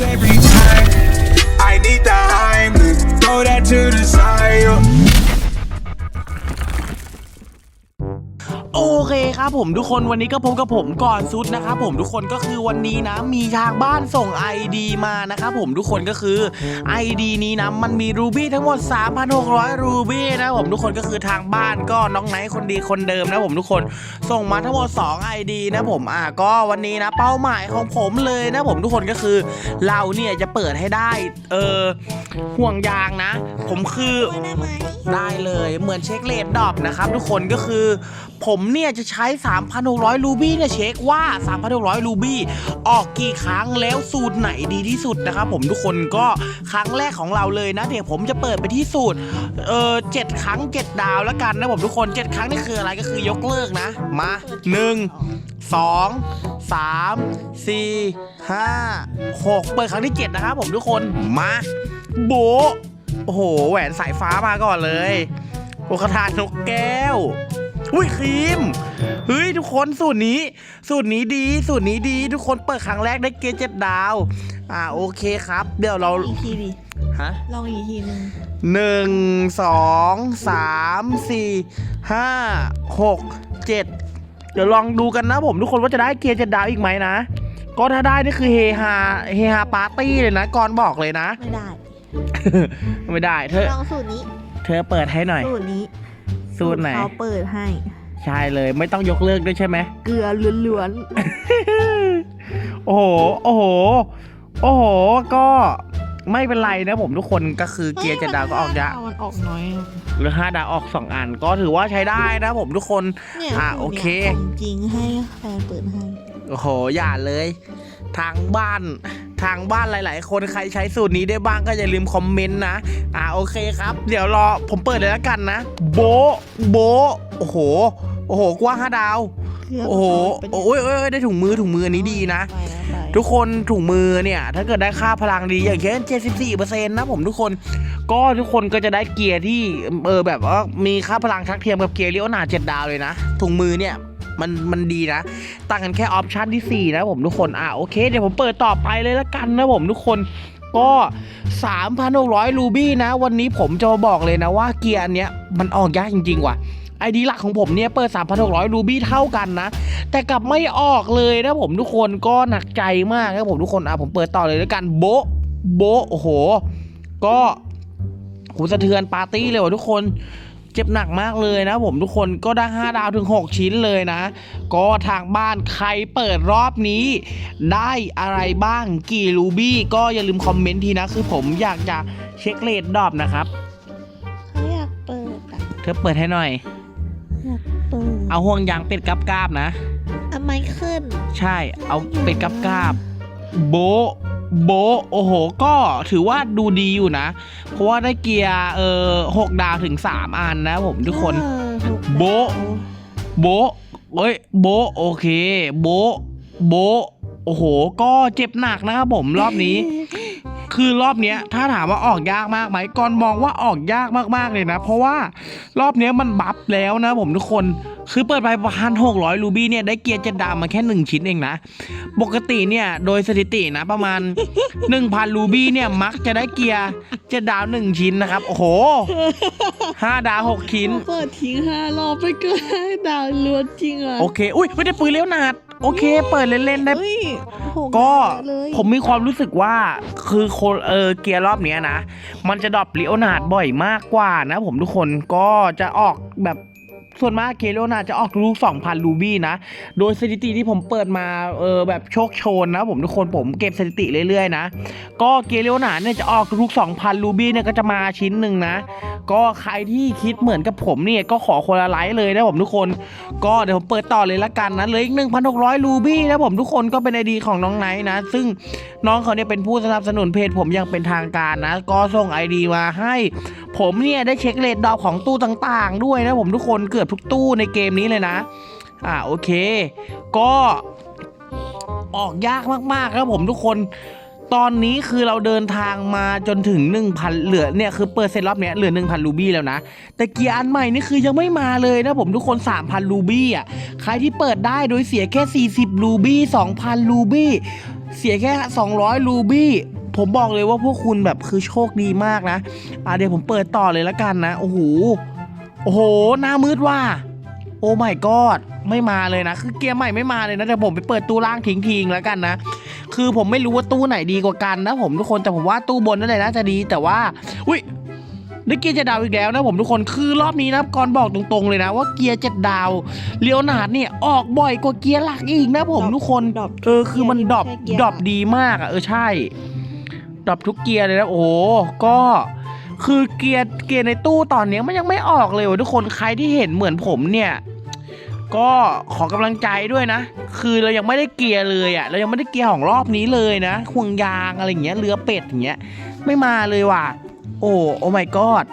every time. I need the Heimlich, throw that to the side. โอเคครับผมทุกคนวันนี้ก็พบกับผมก่อนซุดนะครับผมทุกคนก็คือวันนี้นะมีทางบ้านส่ง ID มานะครับผมทุกคนก็คือ ID นี้นะมันมีรูบี้ทั้งหมด 3,600 รูบี้นะผมทุกคนก็คือทางบ้านก็น้องไนท์คนดีคนเดิมนะผมทุกคนส่งมาทั้งหมด 2 ID นะผมอะก็วันนี้นะเป้าหมายของผมเลยนะผมทุกคนก็คือ เราเนี่ยจะเปิดให้ได้เออห่วงยางนะ ผมคือได้ไหมได้เลยเหมือนเช็คเลดดรอปนะครับทุกคนก็คือผมเนี่ยจะใช้ 3,600 รูบี้เนี่ยเช็คว่า 3,600 รูบี้ออกกี่ครั้งแล้วสูตรไหนดีที่สุดนะครับผมทุกคนก็ครั้งแรกของเราเลยนะเดี๋ยวผมจะเปิดไปที่สูตรเออเจ็ดครั้ง 7 ดาวแล้วกันนะผมทุกคน 7 ครั้งนี่คืออะไรก็คือยกเลิกนะ มา 1 2 3 4 5 6 เปิดครั้งที่ 7 นะครับผมทุกคนมาโบะโอ้โห แหวนสายฟ้ามาก่อนเลยโอคาทานนกแก้ว อุ้ยครีมเฮ้ยทุกคนสูตรนี้ สูตรนี้ดี สูตรนี้ดี ทุกคนเปิดครั้งแรกได้เกรดเจ็ดดาว อ่าโอเคครับ เดี๋ยวเราอีกทีดิฮะลองอีกทีหนึ่งหนึ่งสองสามสี่ห้าหกเจ็ดเดี๋ยวลองดูกันนะผมทุกคนว่าจะได้เกียร์เจ็ดดาวอีกไหมนะ ก็ถ้าได้นี่คือเฮฮาเฮฮาปาร์ตี้เลยนะก่อนบอกเลยนะ ไม่ได้ ไม่ได้เธอลองสูตรนี้ เธอเปิดให้หน่อยสูตรนี้ สูตรไหนเขาเปิดให้ ใช่เลยไม่ต้องยกเลิกด้วยใช่ไหมเกลือล้วนโอ้โห โอ้โห โอ้โห ก็ ไม่เป็นไรนะผมทุกคนก็คือๆเกียร์เจ็ดดาวก็ออกยะมันออกน้อยอะหรือห้าดาวออกสองอันก็ถือว่าใช้ได้นะผมทุกคนเนี่ยอะสูตรโอเคนี่ยของจริงให้แฟนเปิดให้โอ้โหอย่าเลย ทางบ้านทางบ้านหลาย ๆ คนใครใช้สูตรนี้ได้บ้างก็อย่าลืมคอมเมนต์นะ อ่าโอเคครับ เดี๋ยวรอผมเปิดเลยแล้วกันนะ โบะโบะโอ้โห โอ้โหกว้างห้าดาวเครื่องโอ้โหเป็นโอ้ยโอ้ยโอ้ยได้ถุงมือถุงมืออันนี้ดีนะ ไปแล้วไป ทุกคนถุงมือเนี่ย ถ้าเกิดได้ค่าพลังดีอย่างเช่น 74%นะผมทุกคน ก็ทุกคนก็จะได้เกียร์ที่เออแบบว่ามีค่าพลังทักเทียมกับเกียร์เลี้ยวหนาเจ็ดดาวเลยนะ ถุงมือเนี่ยมันมันดีนะ ต่างกันแค่ออปชันที่ 4 นะผมทุกคน อะโอเค เดี๋ยวผมเปิดต่อไปเลยละกันนะผมทุกคนก็ 3,600 รูบี้นะ วันนี้ผมจะมาบอกเลยนะว่าเกียร์อันเนี้ยมันออกยากจริงๆว่ะ ไอดีหลักของผมเนี่ยเปิด 3,600 รูบี้เท่ากันนะ แต่กลับไม่ออกเลยนะผมทุกคนก็หนักใจมากนะผมทุกคนอะผมเปิดต่อเลยแล้วกันโบะโบะโอ้โห ก็หูสะเทือนปาร์ตี้เลยว่ะทุกคนเจ็บหนักมากเลยนะผมทุกคนก็ได้ 5 ดาวถึง 6 ชิ้นเลยนะ ก็ทางบ้านใครเปิดรอบนี้ ได้อะไรบ้างกี่รูบี้ก็อย่าลืมคอมเมนต์ทีนะ คือผมอยากจะเช็คเลดดอบนะครับเขาอยากเปิดอะเธอเปิดให้หน่อย อยากเปิดเอาห่วงยางเป็ดกับกาบๆนะ เอาไม้ขึ้น ใช่ เอาเป็ดกับกาบโบะโบะโอ้โห ก็ถือว่าดูดีอยู่นะ เพราะว่าได้เกียร์เออหกดาวถึงสามอันนะผมทุกคน เออถูกโบ๊ะ โบะเอ้ย โบะโอเค โบะโบะโอ้โห ก็เจ็บหนักนะครับผมรอบนี้ คือรอบเนี้ยถ้าถามว่าออกยากมากไหมก่อนมองว่าออกยากมากๆเลยนะ เพราะว่ารอบเนี้ยมันบัฟแล้วนะผมทุกคนคือเปิดไปพันหกร้อยรูบี้เนี่ยได้เกียร์เจ็ดดาวมาแค่หนึ่งชิ้นเองนะ ปกติเนี่ยโดยสถิตินะประมาณ 1,000รูบี้เนี่ยมักจะได้เกียร์เจ็ดดาวหนึ่งชิ้นนะครับ โอ้โหห้าดาวหกชิ้น เปิดทิ้งห้ารอบไปเกินดาวล้วนจริงอะโอเค อุ้ยไม่ได้ปืนเลี้ยวหนาด โอเค เปิดเล่นๆได้ เฮ้ยโหก็เลยผมมีความรู้สึกว่าคือคนเออเกียร์รอบเนี้ยนะ มันจะดรอปเลี้ยวหนาดบ่อยมากกว่านะผมทุกคนก็จะออกแบบ ส่วนมากเกลียวนาจะออกลูก2,000 รูบี้นะ โดยสถิติที่ผมเปิดมาเออแบบโชคโชนนะผมทุกคนผมเก็บสถิติเรื่อยๆนะ ก็เกลียวนาเนี่ยจะออกลูก2,000 รูบี้เนี่ยก็จะมาชิ้นหนึ่งนะ ก็ใครที่คิดเหมือนกับผมเนี่ยก็ขอคนละไลค์เลยนะผมทุกคน ก็เดี๋ยวผมเปิดต่อเลยละกันนะเหลืออีก1,600 รูบี้นะผมทุกคนก็เป็นไอดีของน้องไนท์นะ ซึ่งน้องเขาเนี่ยเป็นผู้สนับสนุนเพจผมอย่างเป็นทางการนะ ก็ส่งไอดีมาให้ ผมเนี่ยได้เช็คเลทดอกของตู้ต่าง ๆ ด้วยนะผมทุกคนเกือบทุกตู้ในเกมนี้เลยนะ อ่าโอเค ก็ออกยากมากๆครับผมทุกคนตอนนี้คือเราเดินทางมาจนถึง 1,000 เหลือเนี่ยคือเปอร์เซ็นต์รอบเนี้ยเหลือ 1,000 รูบี้แล้วนะ แต่เกียร์อันใหม่นี่คือยังไม่มาเลยนะผมทุกคน 3,000 รูบี้อะใครที่เปิดได้โดยเสียแค่ 40 รูบี้ 2,000 รูบี้ เสียแค่ 200 รูบี้ ผมบอกเลยว่าพวกคุณแบบคือโชคดีมากนะอะเดี๋ยวผมเปิดต่อเลยละกันนะ โอ้โห โอ้โห หน้ามืดว่ะโอ้ my god ไม่มาเลยนะ คือเกียร์ใหม่ไม่มาเลยนะแต่ผมไปเปิดตู้ล่างทิ้งทิ้งๆแล้วกันนะ คือผมไม่รู้ว่าตู้ไหนดีกว่ากันนะผมทุกคนแต่ผมว่าตู้บนนั่นแหละน่าจะดีแต่ว่า อุ้ยได้เกียร์เจ็ดดาวอีกแล้วนะผมทุกคนคือรอบนี้นะก่อนบอกตรงๆเลยนะ ว่าเกียร์เจ็ดดาวเลียวนาดเนี่ยออกบ่อยกว่าเกียร์หลักอีกนะผมทุกคนดรอปเออคือมันดรอปแค่เกียร์ดรอปดีมากอะเออใช่ดรอปทุกเกียร์เลยนะโอ้โหก็ คือเกียร์เกียร์ในตู้ตอนนี้มันยังไม่ออกเลยวะทุกคนใครที่เห็นเหมือนผมเนี่ย ก็ขอกำลังใจด้วยนะ คือเรายังไม่ได้เกียร์เลยอะเรายังไม่ได้เกียร์ของรอบนี้เลยนะห่วงยางอะไรอย่างเงี้ยเรือเป็ดอย่างเงี้ยไม่มาเลยว่ะ โอ้โอ้ my god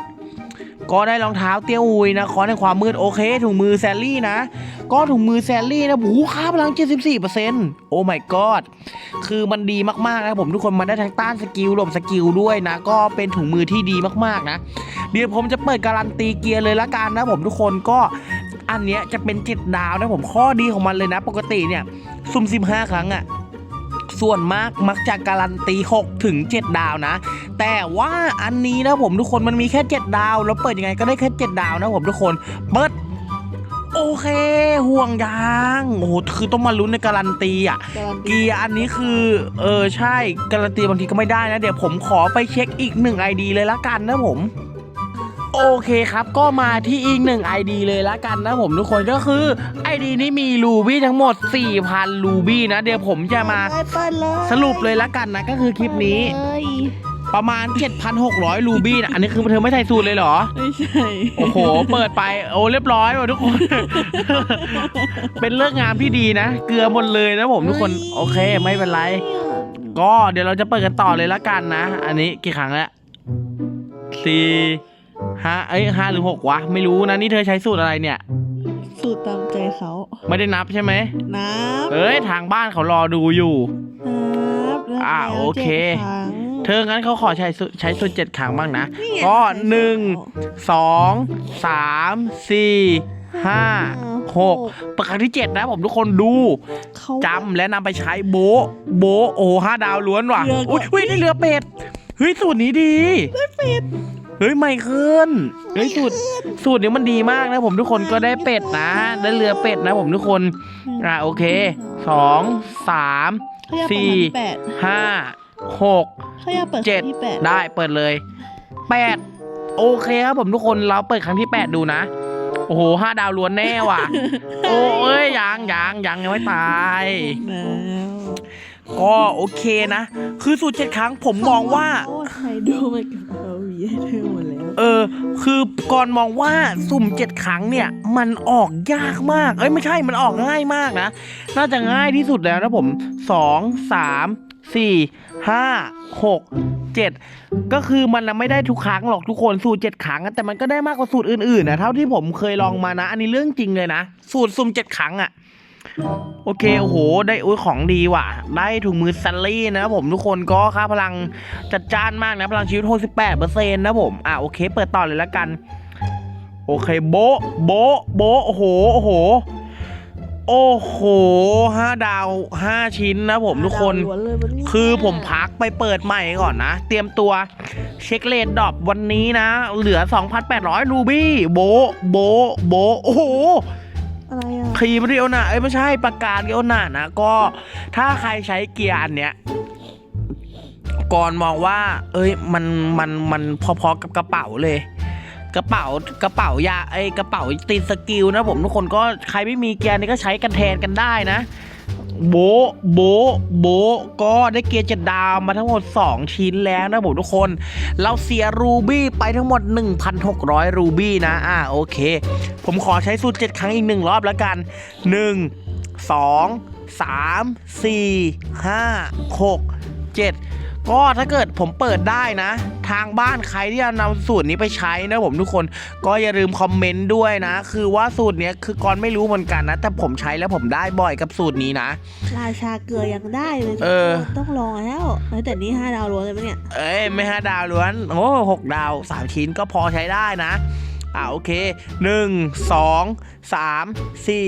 ก็ได้รองเท้าเตี้ยอุยนะคอนในความมืดโอเคถุงมือแซลลี่นะ ก็ถุงมือแซลลี่นะโอ้โหค่าพลัง 74%โอ้ my god คือมันดีมากๆนะผมทุกคนมันได้ทั้งต้านสกิลหลบสกิลด้วยนะ ก็เป็นถุงมือที่ดีมากๆนะ เดี๋ยวผมจะเปิดการันตีเกียร์เลยละกันนะผมทุกคนก็อันเนี้ยจะเป็นเจ็ดดาวนะผมข้อดีของมันเลยนะ ปกติเนี่ยซุ่มซิมห้าครั้งอะส่วนมากมักจะการันตี 6 ถึง 7 ดาวนะ แต่ว่าอันนี้นะผมทุกคนมันมีแค่ 7 ดาว แล้วเปิดยังไงก็ได้แค่ 7 ดาวนะผมทุกคนเปิด โอเค ห่วงยางโอ้โหคือต้องมาลุ้นในการันตีอะการันตีเกียร์อันนี้คือ เออใช่ การันตีบางทีก็ไม่ได้นะ เดี๋ยวผมขอไปเช็คอีกหนึ่ง ID เลยละกันนะผมโอเคครับก็มาที่อีกหนึ่ง ID เลยละกันนะผมทุกคนก็คือ ID นี้มีรูบี้ทั้งหมด 4,000รูบี้นะ เดี๋ยวผมจะมาเปิดเปิดเลยสรุปเลยละกันนะ ก็คือคลิปนี้เปิดเลยประมาณ 7,600 รูบี้นะอันนี้คือเธอไม่ใส่สูตรเลยเหรอ ไม่ใช่ โอ้โห เปิดไปโอ้เรียบร้อยว่ะทุกคน เป็นเลิกงามที่ดีนะ เกลือหมดเลยนะผมทุกคน โอเค ไม่เป็นไร ก็เดี๋ยวเราจะเปิดกันต่อเลยละกันนะ อันนี้กี่ครั้งแล้วสี่ห้าเอ้ยห้าหรือหกวะ ไม่รู้นะนี่เธอใช้สูตรอะไรเนี่ย สูตรตามใจเขา ไม่ได้นับใช่ไหมนับเอ้ยทางบ้านเขารอดูอยู่ นับนับอ่าแล้วโอเค จ็ดครั้ง เธองั้นเขาขอใช้สูตรใช้สูตรเจ็ดครั้งบ้างนะนี่ไงก็หนึ่งสองสามสี่ห้าหกเปิดครั้งที่เจ็ดนะผมทุกคนดูเขาจำและนำไปใช้โบะโบะโอ้ห้าดาวล้วนว่ะเรือก่อนอุ้ยอุ้ยได้เรือเป็ด เฮ้ย สูตรนี้ดี ได้เป็ด เฮ้ย ไม่ขึ้น เฮ้ย สูตร สูตรนี้มันดีมากนะผมทุกคนก็ได้เป็ดนะ ได้เรือเป็ดนะผมทุกคน อ่าโอเคสองสามเขาอยากเปิดสี่ครั้งที่แปดห้า หกเขาอยากเปิดคเจ็ดรั้งที่แปดได้เปิดเลยแปดโอเคครับผมทุกคนเราเปิดครั้งที่แปดดูนะ โอ้โหห้าดาวล้วนแน่ว่ะ โอ้เอ้ยยังยังยังยังไม่ตาย แล้วก็โอเคนะ คือสูตรเจ็ดครั้งผมมองว่า โอ้ใครดูมันกับเราหวีให้เธอหมดแล้วเออ คือก่อนมองว่าสุ่มเจ็ดครั้งเนี่ย มันออกยากมาก เอ้ยไม่ใช่มันออกง่ายมากนะ น่าจะง่ายที่สุดแล้วนะผมสองสาม สี่ห้าหกเจ็ดก็คือมันไม่ได้ทุกครั้งหรอกทุกคนสูตรเจ็ดครั้งแต่มันก็ได้มากกว่าสูตรอื่นๆนะเท่าที่ผมเคยลองมานะ อันนี้เรื่องจริงเลยนะ สูตรสุ่มเจ็ดครั้งอะโอเค โอ้โห ได้อุ้ยของดีว่ะ ได้ถุงมือซัลลี่นะผมทุกคนก็ค่าพลังจัดจ้านมากนะ พลังชีวิต 68เปอร์เซ็นต์นะผม อะ โอเค เปิดต่อเลยละกัน โอเค โบ โบ โบ โอ้โห โอ้โห โอ้โหห้าดาวห้าชิ้นนะผมทุกคน ดาวล้วนเลยวันนี้คือผมพักไปเปิดใหม่ก่อนนะ เตรียมตัวเช็คเลดดรอปวันนี้นะ เหลือ 2,800 รูบี้ โบะโบะโบะโอ้โห อะไรอะครีมเรียวนะเอ้ยไม่ใช่ประกาศเรียวนะนะก็ถ้าใครใช้เกียร์อันเนี้ยก่อนมองว่า เอ้ยมันมันมันพอๆกับกระเป๋าเลย กระเป๋ากระเป๋ายาไอ้กระเป๋าตีนสกิลนะผมทุกคนก็ใครไม่มีเกียร์นี่ก็ใช้กันแทนกันได้นะ โบโบโบก็ได้เกียร์เจ็ดดาวมาทั้งหมด 2 ชิ้นแล้วนะผมทุกคน เราเสียรูบี้ไปทั้งหมด 1,600 รูบี้นะ อ่าโอเค ผมขอใช้สูตร7ครั้งอีกหนึ่งรอบแล้วกัน 1 2 3 4 5 6 7 ก็ถ้าเกิดผมเปิดได้นะ ทางบ้านใครที่จะนำสูตรนี้ไปใช้นะผมทุกคนก็อย่าลืมคอมเมนต์ด้วยนะ คือว่าสูตรเนี้ยคือกอนไม่รู้เหมือนกันนะ แต่ผมใช้แล้วผมได้บ่อยกับสูตรนี้นะ ราชาเกลือยังได้เลยเออ ต้องลองแล้วเฮ้ยแต่นี่ห้าดาวล้วนเลยปะเนี่ย เอ้ยไม่ห้าดาวล้วนโอ้หกดาวสามชิ้นก็พอใช้ได้นะอ่าโอเคหนึ่งสองสามสี่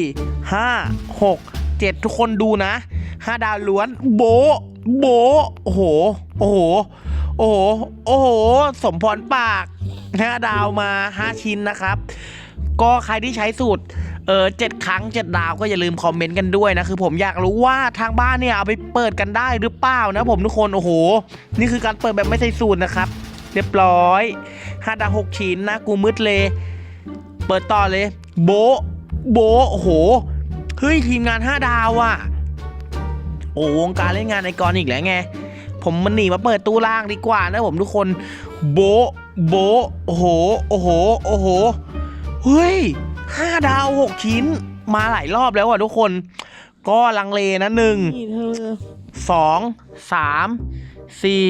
ห้าหก เจ็ดทุกคนดูนะห้าดาวล้วน โบโบโอ้โห โอ้โห โอ้โห โอ้โห สมพรปากห้าดาวมาห้าชิ้นนะครับ ก็ใครที่ใช้สูตรเออเจ็ดครั้งเจ็ดดาวก็อย่าลืมคอมเมนต์กันด้วยนะ คือผมอยากรู้ว่าทางบ้านเนี่ย เอาไปเปิดกันได้หรือเปล่านะผมทุกคน โอ้โห นี่คือการเปิดแบบไม่ใส่สูตรนะครับ เรียบร้อยห้าดาวหกชิ้นนะ กูมืดเลย เปิดต่อเลย โบโบโอ้โห เฮ้ยทีมงาน 5 ดาวอะ่ะ โอ้วงการเล่นงานในกรอีกแล้วไง ผมมันหนีมาเปิดตู้ล่างดีกว่านะผมทุกคน โบโบโอ้โห โอ้โห โอ้โห เฮ้ย5ดาว6ชิ้น มาหลายรอบแล้วอะทุกคน ก็ลังเลนะหนึ่งสองสามสี่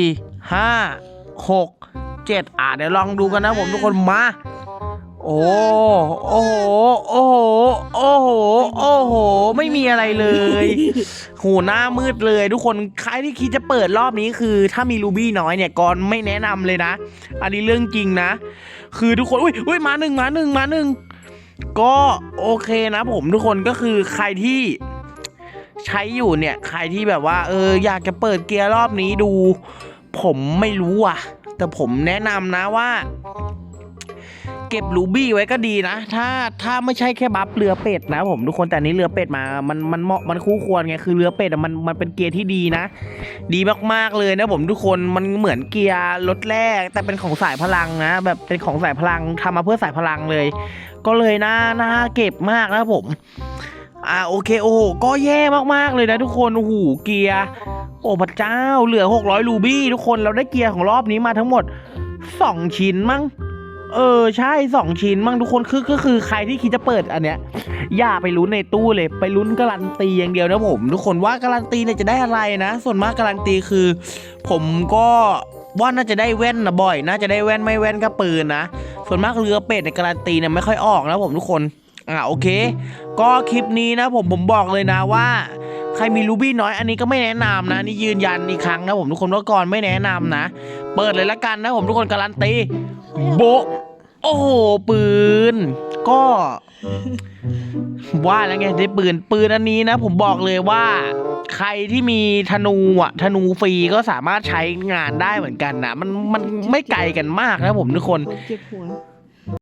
ห้าหกเจ็ดอะเดี๋ยวลองดูกันนะผมทุกคนมา โอ้โอ้โห โอ้โห โอ้โห โอ้โห ไม่มีอะไรเลยโหหน้ามืดเลยทุกคน ใครที่คิดจะเปิดรอบนี้คือ ถ้ามีรูบี้น้อยเนี่ยก่อนไม่แนะนำเลยนะ อันนี้เรื่องจริงนะ คือทุกคน อุ้ยอุ้ยมาหนึ่งมาหนึ่งมาหนึ่ง ก็โอเคนะผมทุกคนก็คือใครที่ใช้อยู่เนี่ย ใครที่แบบว่า เออ อยากจะเปิดเกียร์รอบนี้ดู ผมไม่รู้อะ แต่ผมแนะนำนะว่า ก็บรูบี้ไว้ก็ดีนะ ถ้าถ้าไม่ใช่แค่บัฟเรือเป็ดนะผมทุกคนแต่นี้เรือเป็ดมา มันมันเหมาะมันคู่ควรไงคือเรือเป็ดมันมันเป็นเกียร์ที่ดีนะ ดีมากๆเลยนะผมทุกคนมันเหมือนเกียร์รถแรก แต่เป็นของสายพลังนะ แบบเป็นของสายพลังทำมาเพื่อสายพลังเลย ก็เลยน่าน่าเก็บมากนะผมอ่าโอเคโอ้โหก็แย่มากๆเลยนะทุกคนโอ้โหเกียร์โอ้พระเจ้าเหลือ 600รูบี้ทุกคนเราได้เกียร์ของรอบนี้มาทั้งหมด 2 ชิ้นมั้ง เออใช่2ชิ้นมั้งทุกคนคือก็คือใครที่คิดจะเปิดอันเนี้ย อย่าไปลุ้นในตู้เลยไปลุ้นการันตีอย่างเดียวนะผม ทุกคนว่าการันตีเนี่ยจะได้อะไรนะ ส่วนมากการันตีคือ ผมก็ว่าน่าจะได้แว่นนะบ่อย น่าจะได้แว่นไม่แว่นก็ปืนนะส่วนมากเรือเป็ดในการันตีเนี่ยไม่ค่อยออกนะผมทุกคนอ่าโอเค ก็คลิปนี้นะผมผมบอกเลยนะว่าใครมีรูบี้น้อยอันนี้ก็ไม่แนะนำนะ นี่ยืนยันอีกครั้งนะผมทุกคนว่าก่อนไม่แนะนำนะ เปิดเลยละกันนะผมทุกคนการันตี โบะโอ้โหปืน ก็ ว่าแล้วไงได้ปืนปืนอันนี้นะ ผมบอกเลยว่า ใครที่มีธนูอะธนูฟรีก็สามารถใช้งานได้เหมือนกันนะมันมันไม่ไกลกันมากนะผมทุกคน เจ็บหัว